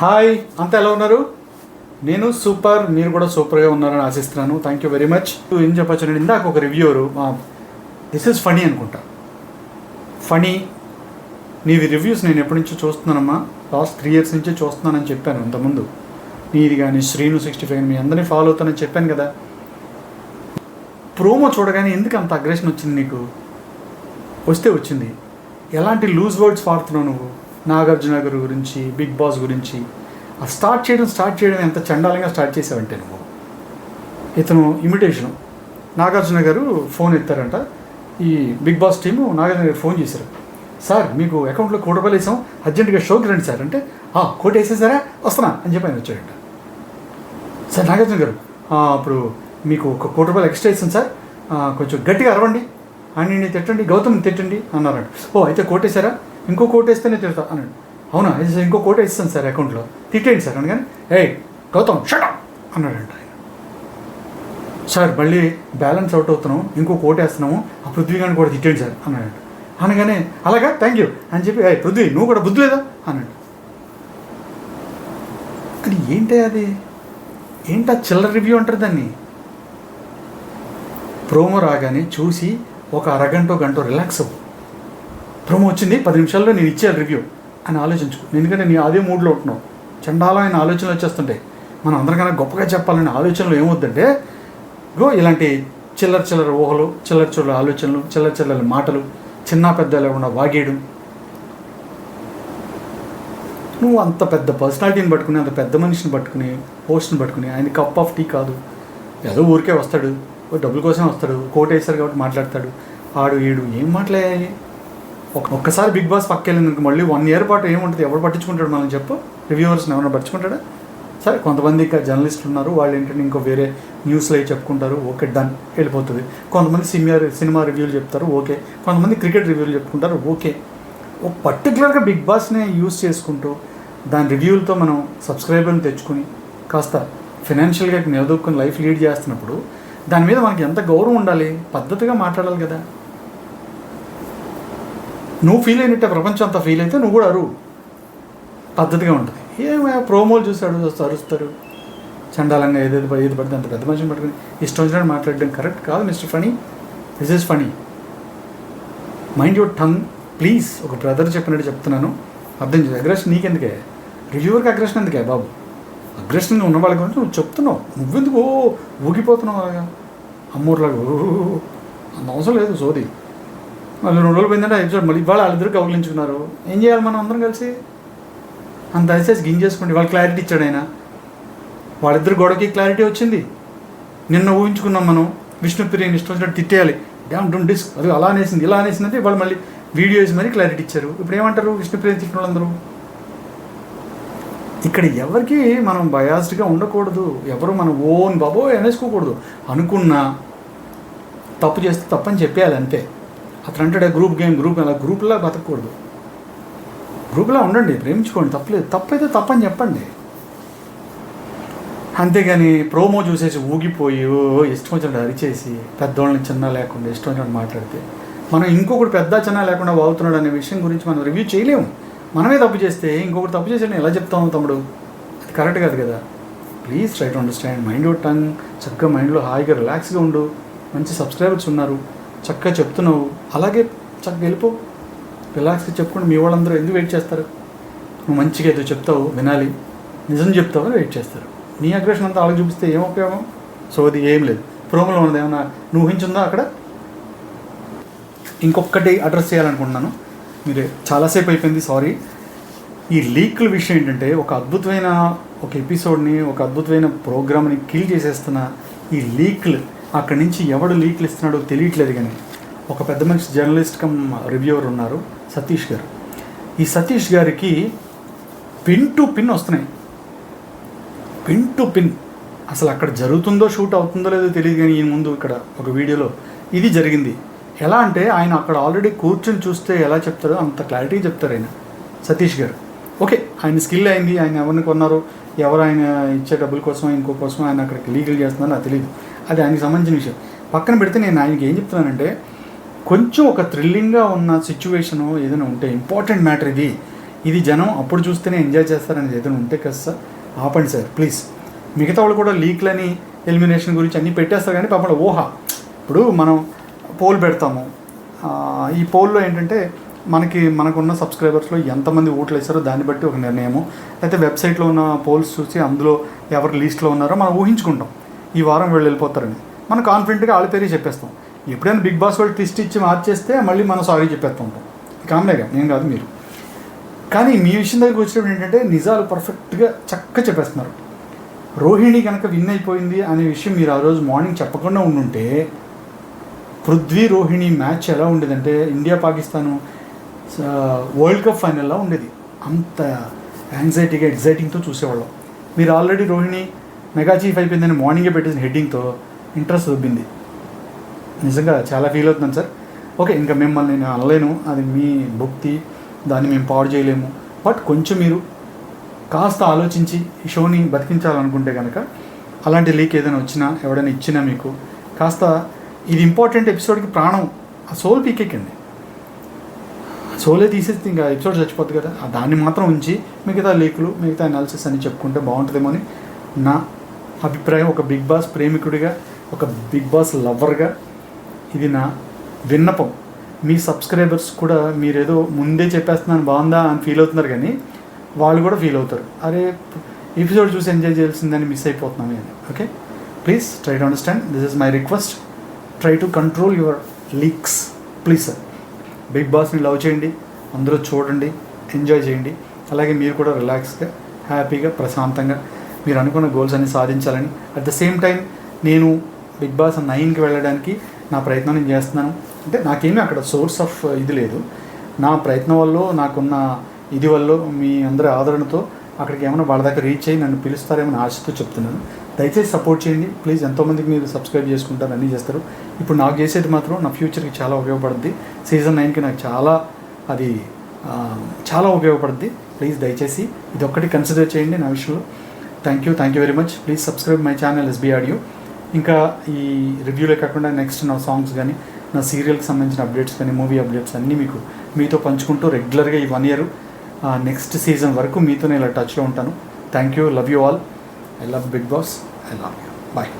Hi అంతా ఎలా ఉన్నారు? నేను సూపర్ మీరు కూడా సూపర్గా ఉన్నారని ఆశిస్తున్నాను. థ్యాంక్ యూ వెరీ మచ్ ఏం చెప్పచ్చు నేను ఇందాక ఒక రివ్యూరు దిస్ ఇస్ ఫనీ అనుకుంటా. ఫనీ నీవి రివ్యూస్ నేను ఎప్పటి నుంచో చూస్తున్నానమ్మా. లాస్ట్ త్రీ ఇయర్స్ నుంచే చూస్తున్నానని చెప్పాను ఇంతకుముందు. నీది కానీ శ్రీను సిక్స్టీ ఫైవ్ మీ అందరినీ ఫాలో అవుతానని చెప్పాను కదా. ప్రోమో చూడగానే ఎందుకు అంత అగ్రెషన్ వచ్చింది నీకు? వస్తే వచ్చింది. ఎలాంటి లూజ్ వర్డ్స్ వాడుతున్నావు నువ్వు? నాగార్జున గారి గురించి బిగ్ బాస్ గురించి. ఆ స్టార్ట్ చేయడం స్టార్ట్ చేయడం ఎంత చండాలంగా స్టార్ట్ చేసావంటే నువ్వు. ఇతను ఇమిటేషన్. నాగార్జున గారు ఫోన్ ఎత్తారంట. ఈ బిగ్ బాస్ టీము నాగార్జున గారు ఫోన్ చేశారు. సార్ మీకు అకౌంట్లో కోటి రూపాయలు వేసాం. అర్జెంటుగా షోకి రండి సార్. అంటే "ఆ, కోటి వేసేసారా? వస్తున్నా. అని చెప్పి ఆయన వచ్చాడంట. సార్ నాగార్జున గారు అప్పుడు మీకు ఒక కోటి రూపాయలు ఎక్స్ట్రా ఇస్తాను సార్. కొంచెం గట్టిగా అరవండి. అని తిట్టండి. గౌతమ్ని తిట్టండి అన్నారంట. ఓ అయితే కోటేశారా ఇంకో కోట్ వేస్తేనే తిడతా అన్నాడు. అవునా? అయితే ఇంకో కోట ఇస్తాను సార్ అకౌంట్లో. తిట్టేయండి సార్ అనగానే ఏయ్ గౌతమ్ షట్ అన్నాడంట ఆయన. సార్ మళ్ళీ బ్యాలెన్స్ అవుట్ అవుతున్నాం ఇంకో కోట్ వేస్తున్నాము ఆ పృథ్వీ గారిని కూడా తిట్టేయండి సార్ అన్నాడు అనగానే అలాగా? Thank you. అని చెప్పి ఏ పృథ్వీ నువ్వు కూడా బుద్ధి లేదా? అన్నాడు. అది ఏంటి అది? ఏంటా చిల్లర రివ్యూ అంటారు దాన్ని? ప్రోమో రాగానే చూసి ఒక అరగంట గంట రిలాక్స్ అవ్వు. ప్రోమో వచ్చింది పది నిమిషాల్లో నేను ఇచ్చేయాలి రివ్యూ అని ఆలోచించుకో. ఎందుకంటే నేను అదే మూడ్లో ఉంటున్నావు. చండాలమైన ఆలోచనలు వచ్చేస్తుంటాయి మనం అందరికన్నా గొప్పగా చెప్పాలనే ఆలోచనలు ఏమవుద్దంటే గో ఇలాంటి చిల్లర చిల్లర ఊహలు చిల్లర చిల్లర ఆలోచనలు చిల్లర చిల్లర మాటలు చిన్న పెద్ద లేకుండా వాగేయడం. నువ్వు అంత పెద్ద పర్సనాలిటీని పట్టుకుని అంత పెద్ద మనిషిని పట్టుకుని పోస్ట్ని పట్టుకుని ఆయన కప్ ఆఫ్ టీ కాదు. ఏదో ఊరికే వస్తాడు డబ్బుల కోసం వస్తాడు కోట్ వేశారు కాబట్టి మాట్లాడతాడు. ఆడు ఏడు ఏం మాట్లాడాలి? ఒక్కసారి బిగ్ బాస్ పక్కెళ్ళింది మళ్ళీ వన్ ఇయర్ పాటు ఏముంటుంది? ఎవరు పట్టించుకుంటాడు మనం చెప్పు? రివ్యూవర్స్ని ఎవరైనా పట్టించుకుంటాడా? సరే కొంతమంది ఇంకా జర్నలిస్టులు ఉన్నారు వాళ్ళు ఏంటంటే ఇంకో వేరే న్యూస్లో అవి చెప్పుకుంటారు ఓకే డన్ వెళ్ళిపోతుంది. కొంతమంది సినిమా సినిమా రివ్యూలు చెప్తారు ఓకే. కొంతమంది క్రికెట్ రివ్యూలు చెప్పుకుంటారు ఓకే. ఓ పర్టికులర్గా బిగ్ బాస్ని యూస్ చేసుకుంటూ దాని రివ్యూలతో మనం సబ్స్క్రైబర్ని తెచ్చుకుని కాస్త ఫినాన్షియల్గా నిలదొక్కుని లైఫ్ లీడ్ చేస్తున్నప్పుడు దాని మీద మనకి ఎంత గౌరవం ఉండాలి? పద్ధతిగా మాట్లాడాలి కదా. నువ్వు ఫీల్ అయినట్టే ప్రపంచం అంతా ఫీల్ అయితే నువ్వు కూడా అరువు పద్ధతిగా ఉంటుంది ఏమైనా ప్రోమోలు చూసాడు చూస్తే అరుస్తారు చండాలంగా ఏదేది ఏది పడితే అంత పెద్ద మనిషిని పట్టుకుని ఇష్టం వచ్చినట్టు మాట్లాడడం కరెక్ట్ కాదు mister funny this is funny mind your tongue please ఒక బ్రదర్ చెప్పినట్టు చెప్తున్నాను అర్థం చేసి అగ్రెషన్ నీకెందుకే రివ్యూవర్కి అగ్రెషన్ ఎందుకే బాబు అగ్రెషన్ ఉన్న వాళ్ళ గురించి నువ్వు చెప్తున్నావు నువ్వెందుకు ఓ ఊగిపోతున్నావు అలాగా అమ్మూర్లాగా ఓ అంత అవసరం లేదు సోది మళ్ళీ రెండు రోజులు పోయిందంటే ఎపిసోడ్ మళ్ళీ ఇవాళ వాళ్ళిద్దరు కౌగిలించుకున్నారు. ఏం చేయాలి మనం అందరం కలిసి? అంత దయచేసి గింజేసుకోండి వాళ్ళు క్లారిటీ ఇచ్చాడు ఆయన. వాళ్ళిద్దరు గొడవకి క్లారిటీ వచ్చింది. నిన్న ఊహించుకున్నాం మనం విష్ణుప్రియని ఇష్టం వచ్చినట్టు తిట్టేయాలి. డ్యామ్ డోంట్ డిస్క్ అది అలా అనేసింది ఇలా అనేసిందంటే వాళ్ళు మళ్ళీ వీడియో వేసి మరీ క్లారిటీ ఇచ్చారు. ఇప్పుడు ఏమంటారు విష్ణుప్రియని తిట్టిన వాళ్ళందరూ ఇక్కడ ఎవరికి మనం బయాస్డ్గా ఉండకూడదు. ఎవరు మన ఓన్ బాబో అనేసుకోకూడదు. అనుకున్నా తప్పు చేస్తే తప్పని చెప్పేయాలి అంతే. అతను అంటాడు గ్రూప్ గేమ్ గ్రూప్ అలా గ్రూప్లా బతకూడదు. గ్రూప్లా ఉండండి ప్రేమించుకోండి తప్పలేదు. తప్పైతే తప్పని చెప్పండి. అంతేగాని ప్రోమో చూసేసి ఊగిపోయి ఓ ఇష్టం వచ్చినట్టు అరిచేసి పెద్దోళ్ళని చిన్న లేకుండా ఇష్టం వచ్చినట్టు మాట్లాడితే మనం ఇంకొకటి పెద్ద చిన్న లేకుండా వాగుతున్నాడు అనే విషయం గురించి మనం రివ్యూ చేయలేము. మనమే తప్పు చేస్తే ఇంకొకటి తప్పు చేసి ఎలా చెప్తాము తమ్ముడు? అది కరెక్ట్ కాదు కదా. Please try to understand mind tongue చక్కగా మైండ్లో హాయిగా రిలాక్స్గా ఉండు. మంచి సబ్స్క్రైబర్స్ ఉన్నారు. చక్కగా చెప్తున్నావు. అలాగే చక్కగా వెళ్ళిపో. రిలాక్స్గా చెప్పుకుంటే మీ వాళ్ళందరూ ఎందుకు వెయిట్ చేస్తారు? నువ్వు మంచిగా ఏదో చెప్తావు వినాలి. నిజం చెప్తావు? వెయిట్ చేస్తారు. నీ అగ్రెషన్ అంతా వాళ్ళకి చూపిస్తే ఏం ఉపయోగం? సో అది ఏం లేదు. ప్రోమోలో ఉన్నది ఏమన్నా నువ్వు ఊహించుందా అక్కడ? ఇంకొకటి అడ్రస్ చేయాలనుకుంటున్నాను. మీరు చాలాసేపు అయిపోయింది సారీ. ఈ లీక్ల విషయం ఏంటంటే ఒక అద్భుతమైన ఒక ఎపిసోడ్ని ఒక అద్భుతమైన ప్రోగ్రామ్ని కిల్ చేసేస్తున్న ఈ లీక్లు అక్కడి నుంచి ఎవడు లీక్లు ఇస్తున్నాడో తెలియట్లేదు కానీ ఒక పెద్ద మనిషి జర్నలిస్ట్ కమ్ రివ్యూవర్ ఉన్నారు సతీష్ గారు. ఈ సతీష్ గారికి పిన్ టు పిన్ వస్తున్నాయి. పిన్ టు పిన్ అసలు అక్కడ జరుగుతుందో షూట్ అవుతుందో లేదో తెలియదు కానీ ఈ ముందు ఇక్కడ ఒక వీడియోలో ఇది జరిగింది. ఎలా అంటే ఆయన అక్కడ ఆల్రెడీ కూర్చొని చూస్తే ఎలా చెప్తారో అంత క్లారిటీ చెప్తారు ఆయన సతీష్ గారు. ఓకే ఆయన స్కిల్ అయింది ఆయన ఎవరిని కొన్నారు ఎవరు ఆయన ఇచ్చే డబ్బుల కోసం ఇంకో కోసం ఆయన అక్కడికి లీగల్ చేస్తున్నారో నాకు తెలియదు అది ఆయనకి సంబంధించిన విషయం. పక్కన పెడితే నేను ఆయనకి ఏం చెప్తున్నానంటే కొంచెం ఒక థ్రిల్లింగ్గా ఉన్న సిచ్యువేషన్ ఏదైనా ఉంటే ఇంపార్టెంట్ మ్యాటర్ ఇది. ఇది జనం అప్పుడు చూస్తేనే ఎంజాయ్ చేస్తారనేది ఏదైనా ఉంటే కదా సార్ ఆపండి సార్ ప్లీజ్. మిగతా వాళ్ళు కూడా లీక్లని ఎలిమినేషన్ గురించి అన్నీ పెట్టేస్తారు కానీ పాపం ఊహ ఇప్పుడు మనం పోల్ పెడతాము. ఈ పోల్లో ఏంటంటే మనకి మనకున్న సబ్స్క్రైబర్స్లో ఎంతమంది ఓట్లు వేస్తారో దాన్ని బట్టి ఒక నిర్ణయము. అయితే వెబ్సైట్లో ఉన్న పోల్స్ చూసి అందులో ఎవరు లీస్ట్లో ఉన్నారో మనం ఊహించుకుంటాం. ఈ వారం వీళ్ళు వెళ్ళిపోతారని. మనం కాన్ఫిడెంట్గా వాళ్ళ పేరే చెప్పేస్తాం. ఎప్పుడైనా బిగ్ బాస్ వాళ్ళు ట్విస్ట్ ఇచ్చి మార్చేస్తే మళ్ళీ మనం సారీ చెప్పేస్తూ ఉంటాం కామనేగా నేను కాదు మీరు. కానీ మీ విషయం దగ్గరికి వచ్చినప్పుడు ఏంటంటే నిజాలు పర్ఫెక్ట్గా చక్కగా చెప్పేస్తున్నారు. రోహిణి కనుక విన్ అయిపోయింది అనే విషయం మీరు ఆ రోజు మార్నింగ్ చెప్పకుండా ఉండుంటే పృథ్వీ రోహిణి మ్యాచ్ ఎలా ఉండేదంటే ఇండియా పాకిస్తాను వరల్డ్ కప్ ఫైనల్లో ఉండేది. అంత యాంగ్జైటీగా ఎగ్జైటింగ్తో చూసేవాళ్ళం. మీరు ఆల్రెడీ రోహిణి మెగా చీఫ్ అయిపోయిందని మార్నింగే పెట్టేసిన హెడ్డింగ్తో ఇంట్రెస్ట్ దొబ్బింది. నిజంగా చాలా ఫీల్ అవుతున్నాను సార్. ఓకే ఇంకా మిమ్మల్ని నేను అనలేను. అది మీ భక్తి దాన్ని మేము పాడు చేయలేము. బట్ కొంచెం మీరు కాస్త ఆలోచించి ఈ షోని బతికించాలనుకుంటే కనుక అలాంటి లీక్ ఏదైనా వచ్చినా ఎవడైనా ఇచ్చినా మీకు కాస్త ఇది ఇంపార్టెంట్ ఎపిసోడ్కి ప్రాణం ఆ సోల్ పీకెక్కండి సోలే తీసేస్తే ఇంకా ఎపిసోడ్ చచ్చిపోద్ది కదా. దాన్ని మాత్రం ఉంచి మిగతా లీకులు మిగతా అనాలిసిస్ అని చెప్పుకుంటే బాగుంటుందేమో అని నా అభిప్రాయం ఒక బిగ్ బాస్ ప్రేమికుడిగా ఒక బిగ్ బాస్ లవర్గా. ఇది నా విన్నపం. మీ సబ్స్క్రైబర్స్ కూడా మీరేదో ముందే చెప్పేస్తున్నాను బాగుందా అని ఫీల్ అవుతున్నారు కానీ వాళ్ళు కూడా ఫీల్ అవుతారు. అరే ఎపిసోడ్ చూసి ఎంజాయ్ చేయాల్సిందని మిస్ అయిపోతున్నాం అని okay? Please try to understand. This is my request. Try to control your leaks. Please sir. Big బాస్ని love చేయండి. అందరూ చూడండి. ఎంజాయ్ చేయండి. అలాగే మీరు కూడా రిలాక్స్గా హ్యాపీగా ప్రశాంతంగా మీరు అనుకున్న గోల్స్ అన్ని సాధించాలని. అట్ ద సేమ్ టైం నేను బిగ్ బాస్ నైన్కి వెళ్ళడానికి నా ప్రయత్నం నేను చేస్తున్నాను. అంటే నాకేమీ అక్కడ సోర్స్ ఆఫ్ uh, ఇది లేదు. నా ప్రయత్నం వల్ల నాకున్న ఇది వల్ల మీ అందరి ఆదరణతో అక్కడికి ఏమైనా వాళ్ళ దగ్గర రీచ్ అయ్యి నన్ను పిలుస్తారేమని ఆశతో చెప్తున్నాను. దయచేసి సపోర్ట్ చేయండి. ప్లీజ్ ఎంతోమందికి మీరు సబ్స్క్రైబ్ చేసుకుంటారు అన్నీ చేస్తారు. ఇప్పుడు నాకు చేసేది మాత్రం నా ఫ్యూచర్కి చాలా ఉపయోగపడుద్ది. సీజన్ నైన్కి నాకు చాలా అది చాలా ఉపయోగపడుద్ది. ప్లీజ్ దయచేసి ఇది ఒక్కటి కన్సిడర్ చేయండి నా విషయంలో. Thank you thank you very much please subscribe my channel SB audio ఇంకా ఈ రివ్యూలే కాకుండా నెక్స్ట్ నా సాంగ్స్ కానీ నా సీరియల్కి సంబంధించిన అప్డేట్స్ కానీ మూవీ అప్డేట్స్ అన్నీ మీకు మీతో పంచుకుంటూ రెగ్యులర్గా ఈ వన్ ఇయర్ నెక్స్ట్ సీజన్ వరకు మీతోనే ఇలా టచ్లో ఉంటాను. Thank you love you all I love big boss I love you bye